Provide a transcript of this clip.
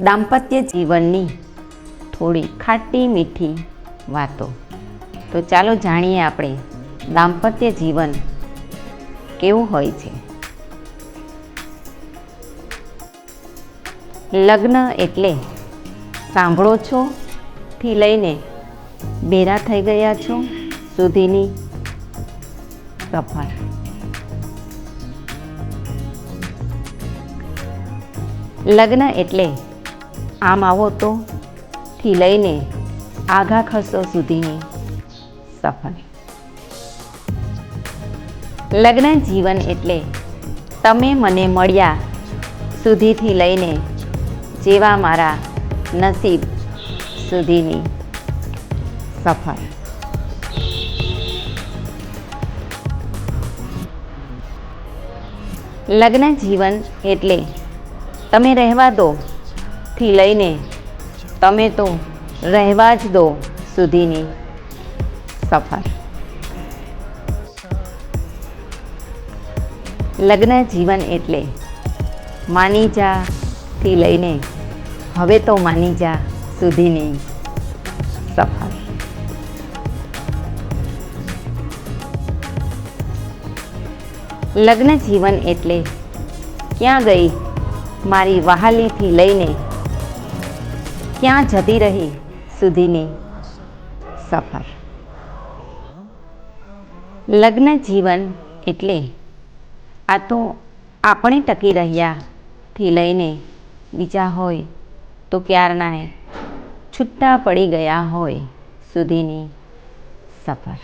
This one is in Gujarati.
દાંપત્ય જીવનની થોડી ખાટી મીઠી વાતો. તો ચાલો જાણીએ આપણે દાંપત્ય જીવન કેવું હોય છે. લગ્ન એટલે સાંભળો છો થી લઈને બેરા થઈ ગયા છો સુધીની સફર. લગ્ન એટલે આમ આવો તો થી લઈને આઘા ખસો સુધીની સફર. લગ્ન જીવન એટલે તમે મને મળ્યા સુધીથી લઈને જેવા મારા નસીબ સુધીની સફર. લગ્ન જીવન એટલે તમે રહેવા દો થી લઈને તમે તો રહેવા જ દો સુધીની સફર. લગ્ન જીવન એટલે માની જાથી લઈને હવે તો માની જા સુધીની સફર. લગ્ન જીવન એટલે ક્યાં ગઈ મારી વહાલીથી લઈને ક્યાં જતી રહી સુધીની સફર? લગ્ન જીવન એટલે આ તો આપણે ટકી રહ્યાથી લઈને બીજા હોય તો ક્યારનાએ છૂટા પડી ગયા હોય સુધીની સફર.